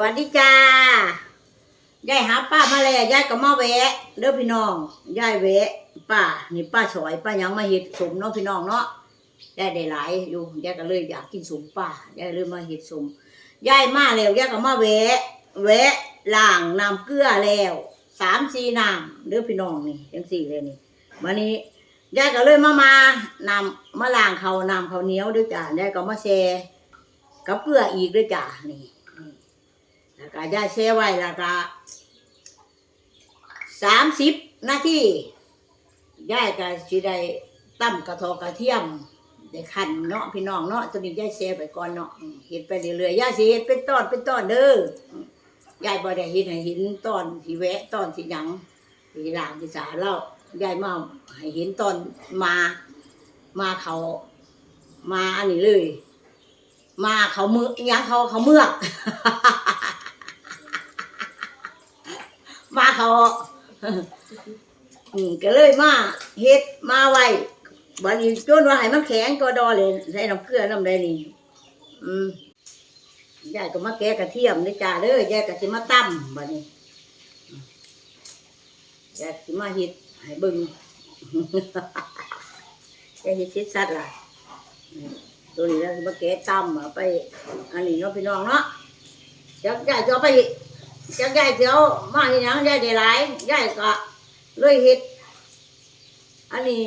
วัสดีจ้ายายหาป้ามาแล้วยายก็มาแวะเด้อพี่น้องยายแวะป้านี่ป้าสอยป้ายังมาเฮ็ดสมเนาะพี่น้องเนาะยายได้หลายอยู่ยายก็เลยอยากกินสมป้ายายเลยมาเฮ็ดสมยายมาแล้วยายก็มาแวะแวะล้างน้ำเกลือแล้วสามสี่น้ำเด้อพี่น้องนี่จังสี่เลยนี่วันนี้ยายก็เลยมามานำมาล้างเขาน้ำเขาเหนียวด้วยจ้ายายก็มาแช่กับเกลืออีกด้วยจ้านี่ แล้วก็ยายแช่ไว้แล้วก็สามสิบนาทียายก็สิได้ตั้มกระทอกระเทียมได้ขันเนาะพี่น้องเนาะตัวนี้ยายแช่ไปก่อนเนาะเห็ดไปเรื่อยๆยายสิเห็ดเป็นตอนเป็นตอนเด้อยายบ่ได้เห็ดให้เห็นตอนที่แวะตอนที่หยังที่หลางที่สาเล่ายายมาให้เห็นตอนมามาเขามาอันนี้เลย มาเขาเมืออิหยังเขาเขาเมือก มาเขาอืมก็เลยมาเฮ็ดมาไว้บัดนี้จนว่าให้มันแข็งก็ดอเลยใส่น้ำเกลือน้ำใดนี่อืมยายก็มาแกะกระเทียมนี่จ้าเด้อยายก็สิมาตั้มบัดนี้ยายสิมาเฮ็ดให้เบิ่งยายเฮ็ดเสร็จสัตว์ล่ะตัวนี้เราสิมาแกะตั้มเอาไป อันนี้เนาะพี่น้องเนาะจักยายจะไป จักยายจะเอามาที่ยังยายได้หลายยายก็เลยเฮ็ด อันนี้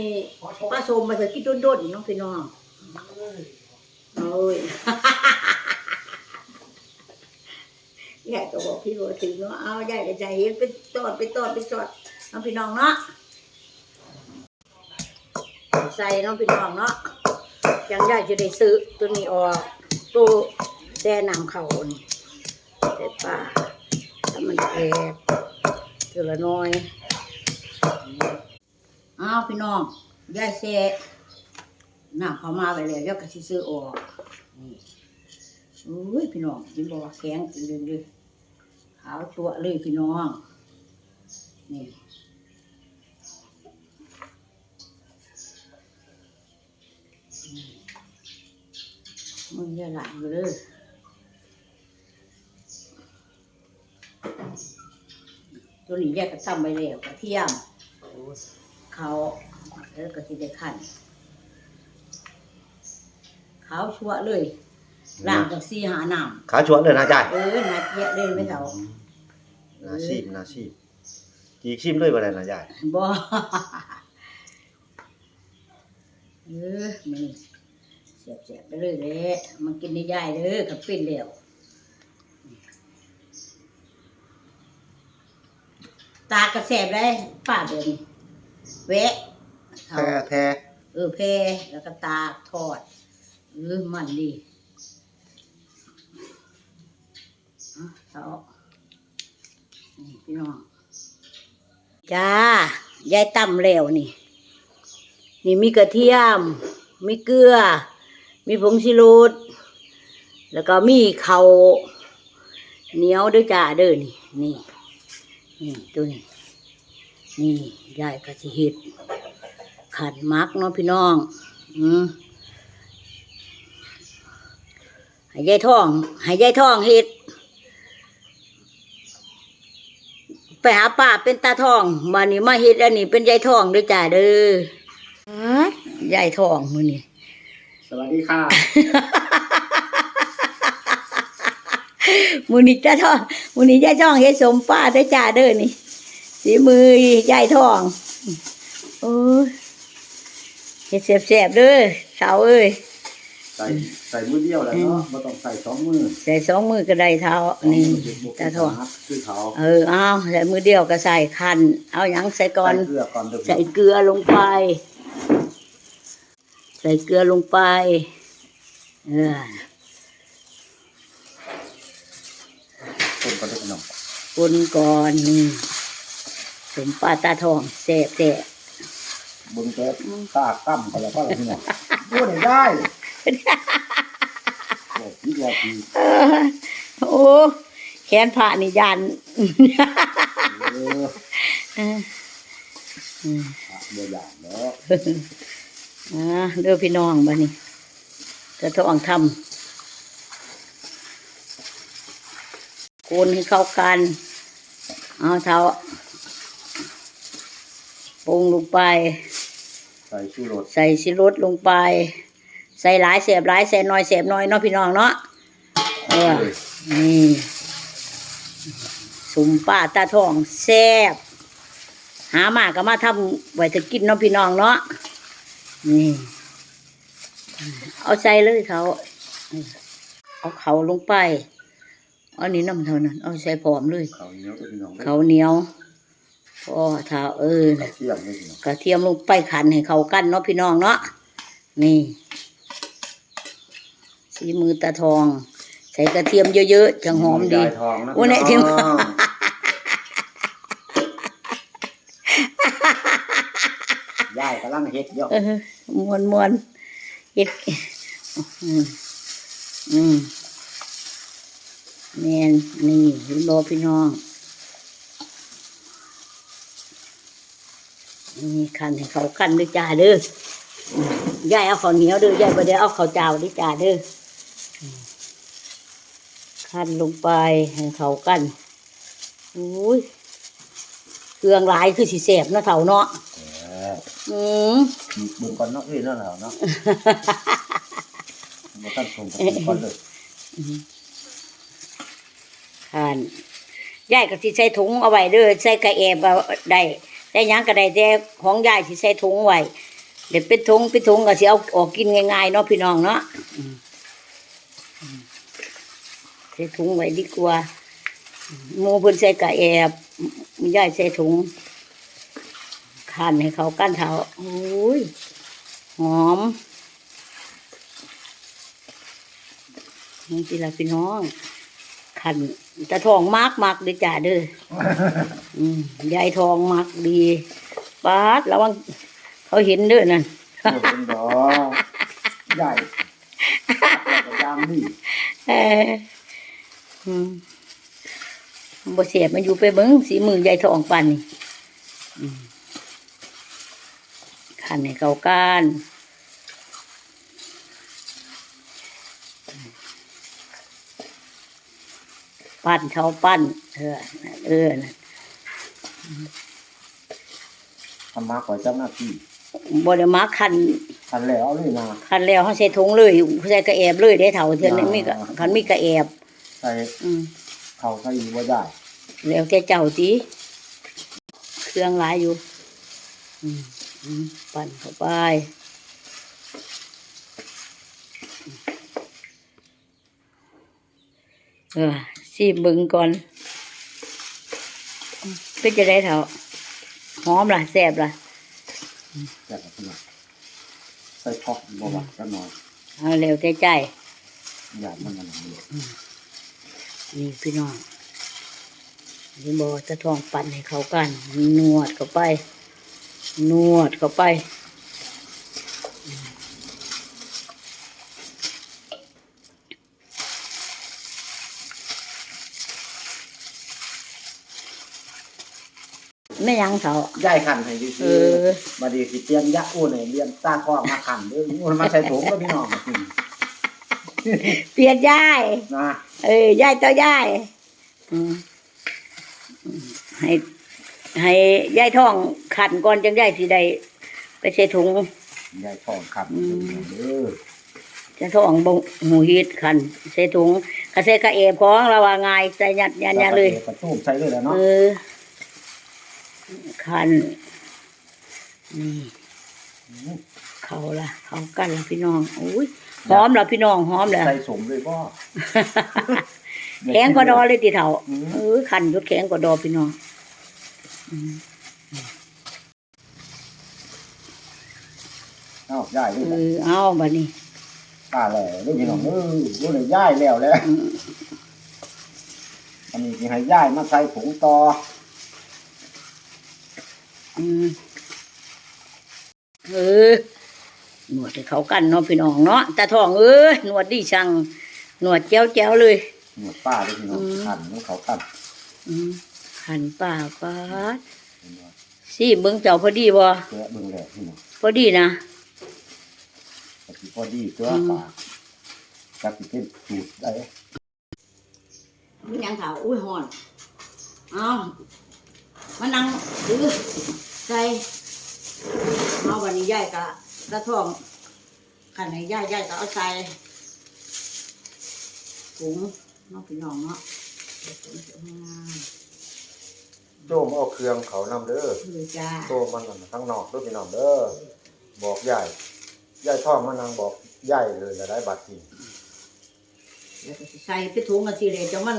ผสมมาจะกินด้นๆเนาะพี่น้องโอ้ยยายก็บอกพี่ว่าถึงเนาะเอายายก็ใจเห็นเป็นตอดเป็นตอดเป็นตอดน้องพี่น้องเนาะใส่น้องพี่น้องเนาะยังยายจะได้ซื้อตัวนี้ออกตัวแช่น้ำเขานี่ใส่ป่า ถ้ามันแอบเทีละน้อยอ้าวพี่น้องยายแซ่น้ำเขามาไปแล้วยายก็สิซื้อออกนี่อุ้ยพี่น้องกินบอกว่าแข็งจริงเลยขาวชัวเลยพี่น้องนี่มึงอย่าหลังเลย ตัวนี้แยกกระทำไปแล้วกระเทียมเขาแล้วก็สิได้ขันขาวชั่วเลยล่างจากซีหาน้ขาชวนเลยนะจ้ายำเออนาเทียเลยไม่เท่านาชีพนาชีพจีชิมด้วยบ่ได้นะยายบ่เออนี่เสียบเสียบๆไปเลยแหละมันกินได้ย่ายเด้อกับเป็นแล้ว ตากระแสบได้ป้าเดี๋ยวนี้แวะเท่าแท้แท้เออแพแล้วก็ตากทอดเออมันดีอะเอานี่พี่น้องจ้ายายตำแล้วนี่ นี่มีกระเทียม มีเกลือ มีผงชิรูดแล้วก็มีเขาวเหนียวด้วยจ้าเด้อนี่นี่ นี่ตัวนี้นี่ยายก็สิเฮ็ดขันมักเนาะพี่น้อง อืมให้ยายท่องให้ยายท่องเฮ็ดไปหาป้าเป็นตาทองมานี่มาเฮ็ดอันนี้เป็นยายท่องเด้วยจ้าเด้อยายท่องมื้อนี้สวัสดีค่ะ มื้อนี้จ้าท่องมื้อนี้ยายท่องเฮ็ดสมป้าเด้อจ้าเด้อนี่สีมือยายท่องโอ้ยเฮ็ดแซ่บๆเด้อสาวเอ้ยใส่ใส่มือเดียวแหล้วเนาะบ่ต้องใส่สองมือใส่สองมือก็ได้เท่านี่ตาทองคือเขาเออเอาใส่มือเดียวก็ใส่คัน เอาหยังใส่ก่อนใส่เกลือก่อนเด้อใส่เกลือลงไป ใส่เกลือลงไป เออ คนก่อนเด้อพี่น้องคนก่อนนี่สมปลาตาทองแซ่บแซ่บเบิ่งแต่ตาตั้มกันแล้วก็พี่น้องบ่ได้ได้โอ้ยว่าพี่เออโอ้แขนผ่านี่ยันเออเอออืมบ่อย่างเนาะอ่าเด้อพี่น้องบ้านี้ตาทองทโกนให้เข้ากัน เอาเท้าปรุงลงไป ใส่ชูรสใส่สิรสลงไป ใส่หลายเสียบหลายใส่น้อยเสียบน้อยเนาะพี่น้องเนาะเออนี่สุมป้าตาทองแซ่บหามาก็มาทำไว้จะกินเนาะพี่น้องเนาะนี่เอาใส่เลยเขาเอาเขาลงไปเอันนี้น้ำเท่านั้น เอาใส่พร้อมเลย เขาวเหนียวตัวพี่น้องเขาวเหนียวพอเท้าเออเขาเที่ยงเลยพี่น้องกระเทียมลงไปขันให้เข้ากันเนาะพี่น้องเนาะนี่สีมือตาทอง ใส่กระเทียมเยอะๆจังหอมดี ยายทองนะโอ้เนี่ยพี่น้ที่องยายกำลังเฮ็ดเยอะเออมวนมวนๆเฮ็ดอืมอืม แมนนี่เห็นบอพี่น้อง นี่ขันให้เขากันด้วยจ้าเด้อยายเอาข้าวเหนียวเด้อยายบ่ได้เอาข้าวเจ้าด้วยจ้าเด้ออืมขันลงไปให้เขากันอุ้ยเครื่องหลายคือสิแสบเนาะเถ่าเนาะเอออืมขีดเบิ่งก่อนเนาะเอ้ยนั่นแหละเนาะบ่ทันส่งกับขีดก่อนเลย ทานยายก็สิใส่ถุงเอาไว้เด้อใส่กระแอบเอาได้ได้ยังก็ได้แต่ของยายสิใส่ถุงไว้เดี๋ยวเป็นถุงเป็นถุงก็สิเอาออกกินง่ายๆเนาะพี่น้องเนาะใส่ถุงไว้ดีกว่าหมูเพิ่นใส่กระแอบยายใส่ถุงคั่นให้เขากั้นเท้าโอ้ยหอมนี่สิละพี่น้อง ขันตะทองมากมากเด้อจ้าเด้ออืมยายทองมากดีปาดระวังเขาเห็นเด้อนั่นเดี๋ยวเป็นดอกใหญ่กระยางนี่เอออืมบ่เสียบมันอยู่ไปเบิ้งสีมือยายทองปันนี่อืมขันให้เขาก้าน ปั้นเขาปั้น เออนั่นเออนั่นทำมาขอเจ้าหน้าที่บ่ได้มาขันทันแล้วเลยนะคันแล้วเขาใส่ถุงเลยใส่กระแอบเลยได้เท่าเทือนนี้อ่ามีมีกะคันมีกระแอบใส่อืมเขาใส่อีกว่าได้ แล้วแต่เจ้าตีเครื่องหลายอยู่อืมอืมปั่นเข้าไปเออ ซีเบึงก่อนเป็นจะได้เท่าหอมล่ะแซ่บล่ะแจกกับพี่น้องใส่ท็อปบ่ว่ากันหน่อยเอาเร็วแต่ใจอยากมันมันนี่นี่พี่น้องนี่บอจะทองปั่นให้เขากัน นวดเข้าไป นวดเข้าไป ไม่ยังเขา ย้ายขันให้ดิเออมาดีสิเตียนยะอู้เนี่ยเรียนตาข้อมาขันเด้อมันมาใส่ถุงแล้วพี่น้องมากินเปลี่ยนย่าย นะเออย่ายต่อย่ายอืมอืมให้ ให้ย่ายท้องขันก่อนจังย่ายสิได้ไปใส่ถุงยายทองขันอืมเด้อจะท้องบงหมูฮิตขันใส่ถุงกระเซกระเอฟของเราว่าง่ายใส่ยัดยันยันเลย กระตุ้มใส่เลยแล้วเอเนาะอ ขันนี่เขาละเขากันละพี่น้องอุ้ยหอมละพี่น้องหอมละใส่สมเลยก็แข็งกว่าดอเลยติเถาอืมเออขันยุดแข็งกว่าดอพี่น้องอืมเอ้าย้ายเลยเออเอาบัดนี้ตาแหล่เลยพี่น้องเออรู้เลยย้ายแล้วแหล้วอืมอันนี้สิให้ย้ายมาใส่ถุงต่อ อืมเออหนวดให้เขากันเนาะพี่น้องเนาะตาทองเอ้ยหนวดดีช่างหนวดแจ้วแจ้วๆเลย หนวดป้าเลยพี่น้องอืมขันของเขาขันอืมขันป่าปาดสิเบิ่งเจ้าพอดีบ่แกะเบิ่งแหลกพี่น้องพอดีนะแต่ที่พอดีตัวอืมปลาจักสิเป็นสูตรได้มันยังเขาอุ้ยหอนเอามานั่งถือ ใส่เอาวันนี้ยายกะกระท่อมขันให้ยายยายก็เอาใส่ถุงเน้องพี่น้องเนาะเดี๋ยวถุงจะมาโจมเอาเครื่องเขานำเด้อคือจ้าโจมมันนั่นข้างนอกเด้วยพี่น้องเด้อบอกยายยายท่องมานางบอกยายเลยละได้บัตรทีแล้วก็สิใส่ไปถุงกันสิเลยจะมัน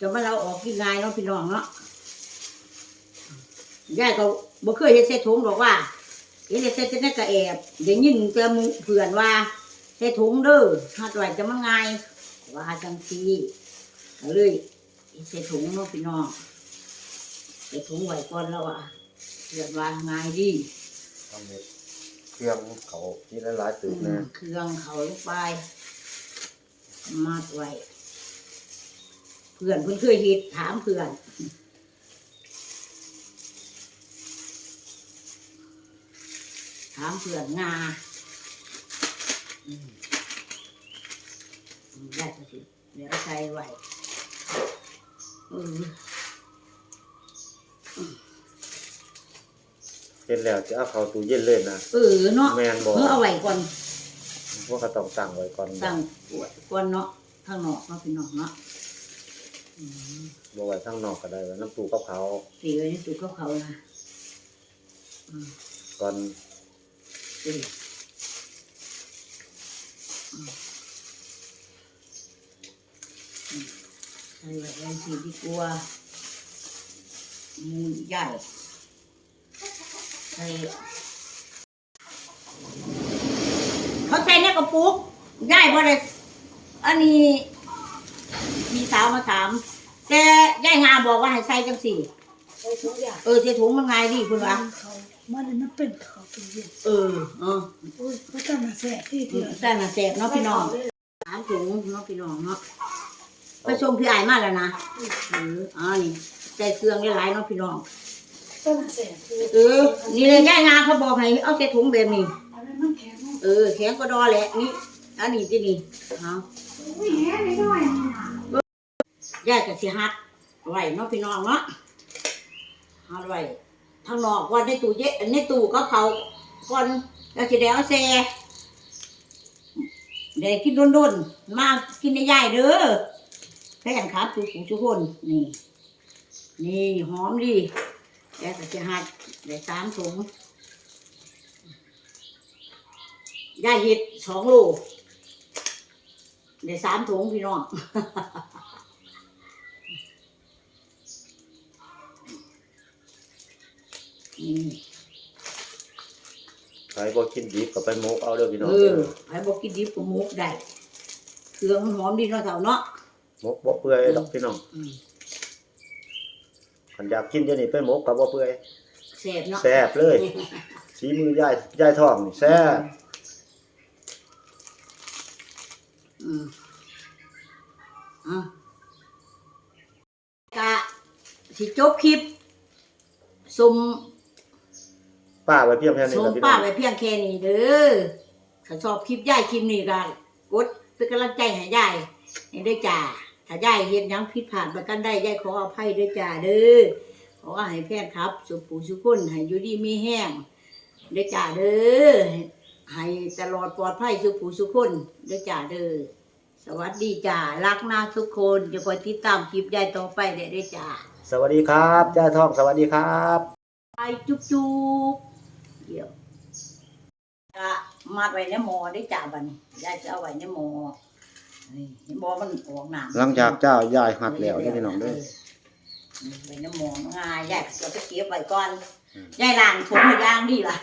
จะมันเราออกกินง่ายเนาะพี่น้องเนาะ ยายก็บ่เคยเห็นใส่ถุงหรอกว่าเห็นแต่ใส่แต่ในกระแอบเดี๋ยวยินแต่หมู่เพื่อนว่าใส่ถุงเด้อหัดไว้จะมันง่ายว่าจังซีก็เลยใส่ถุงเนาะพี่น้องใส่ถุงไว้ก่อนแล้วอะเพื่อนว่าง่ายดีทำเม็ดเครื่องเขาที่หลายๆตึกนะเครื่องเขาลงไปมัดไว้เพื่อนเพื่อนเคยเฮ็ดถามเพื่อนามเพื่อนงาอืมอืมได้ก็สิเดี๋ยวใส่ไว้เออเห็นแล้วจะเอาเขาตู้เย็นเลยนะเออเนาะแม่นบ่เออเอาไว้ก่อนพวกเขาต้องตั้งไว้ก่อนตั้งปวดก่อนเนาะข้างนอกเนาะพี่น้องเนาะอืมบ่ไว้ข้างนอกก็ได้ไว้น้ำตู้กับเขาตีไว้ในตู้กับเขานะก่อน อืมอืมใส่ไว้ไว้ทีดีกว่ามูลใหญ่ใส่เขาใส่ในกระปุกใหญ่บ่ได้อันนี้มีสาวมาถาม แต่ยายงาบอกว่าให้ใส่จังสี่ เออเสียถุงมันไงดีคุณวะ มันมันเป็นเขาเป็นเย็นเออเออโอ้ยเขาจะมาแสบที่เดียวแต่น่ะแสบเนาะพี่น้องสามถุงเนาะพี่น้องเนาะไปชมพี่ไอ้มาแล้วนะเอออ่านี่ใส่เครื่องหลายๆเนาะพี่น้องก็มาแสบคือเออ นี่เลยย่างาเขาบอกให้เอาใส่ถุงแบบนี้อันนั้นมันแข็งเออแข็งก็ดอแหละนี่อันนี้ที่นี่เอาอุ้ยแห้งหน่อยย่ากับสิฮัดไว้เนาะพี่น้องเนาะฮัดไว้ ทางนอกว่าในตู้เย็นในตู้ก็เขาก่อนแล้วสิได้เอาแซ่เดี๋ยวกินโดนๆ มากกินในย่ายเด้อแค่กันครับทุกผู้ทุกคนนี่ นี่หอมดีแล้วก็สิฮัดได้สามถุงย่าเห็ดสองโลได้สามถุงพี่น้อง อืมใครบ่กินดิบก็ไปหมกเอาเด้อพี่น้องเอเด้ออไอ้บอกกินดิบก็มุกได้เครื่องมันหอมดีเนาะเถ่าเนาะหมกบ่เปื่อยดอกพี่น้องอืมคันอยากกินเดี๋ยวนี้ไปหมกก็บ่เปื่อยแซ่บเนาะแซ่บเลยสีมือยายยายท่องนี่แซ่บอืมอะกะสิจบคลิปสุ่ม ป้าไว้เพียงแค่นี้ส่งล่ะพี่น้ป้าอง ไปเพียงแค่นี้เด้อถ้าชอบคลิปยายคลิปนี้ก็กดเป็นกำลังใจให้ยายให้ได้จ้าถ้ายายเห็นยังผิดพลาดประกันได้ยายขออภัยด้วยจ้าเด้อขอให้แพทย์ครับ สุขผู้สุขคนให้อยู่ดีมีแห้งได้จ้าเด้อให้ตลอดปลอดภัยสุขผู้สุขคนได้จ้าเด้อสวัสดีจ้ารักนาทุกคนจะคอยติดตามคลิปยายต่อไปได้ได้จ้าสวัสดีครับยายท่องสวัสดีครับ ไปจุ๊บจุ๊บ เดี๋ยวจะมัดไว้ในหม้อได้จ้าบัดนยายจะเอาไว้ในหม้อนี่ในหม้อมันออกน้ำหลังจากเจ้ายายหัดแล้วเด้อพี่น้องเด้อ ไว้ในหม้อง่ายยายก็จะเก็บไว้ก่อนยายล้างถุงให้ย่างดีล่ะ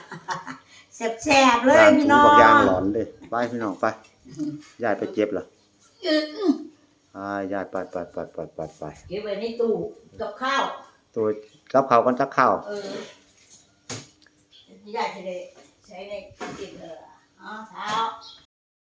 แซ่บๆเลยร้านพี่ถูน้องบักยางหลอนเลยไปพี่น้องไปยายไปเจ็บเหรออื้ออ่ายายไปไปไปไปไปไปเก็บไว้ในตู้กับข้าว ตัวกับเขาวกันจักข้าว เออ ยายจะได้ใช้ใ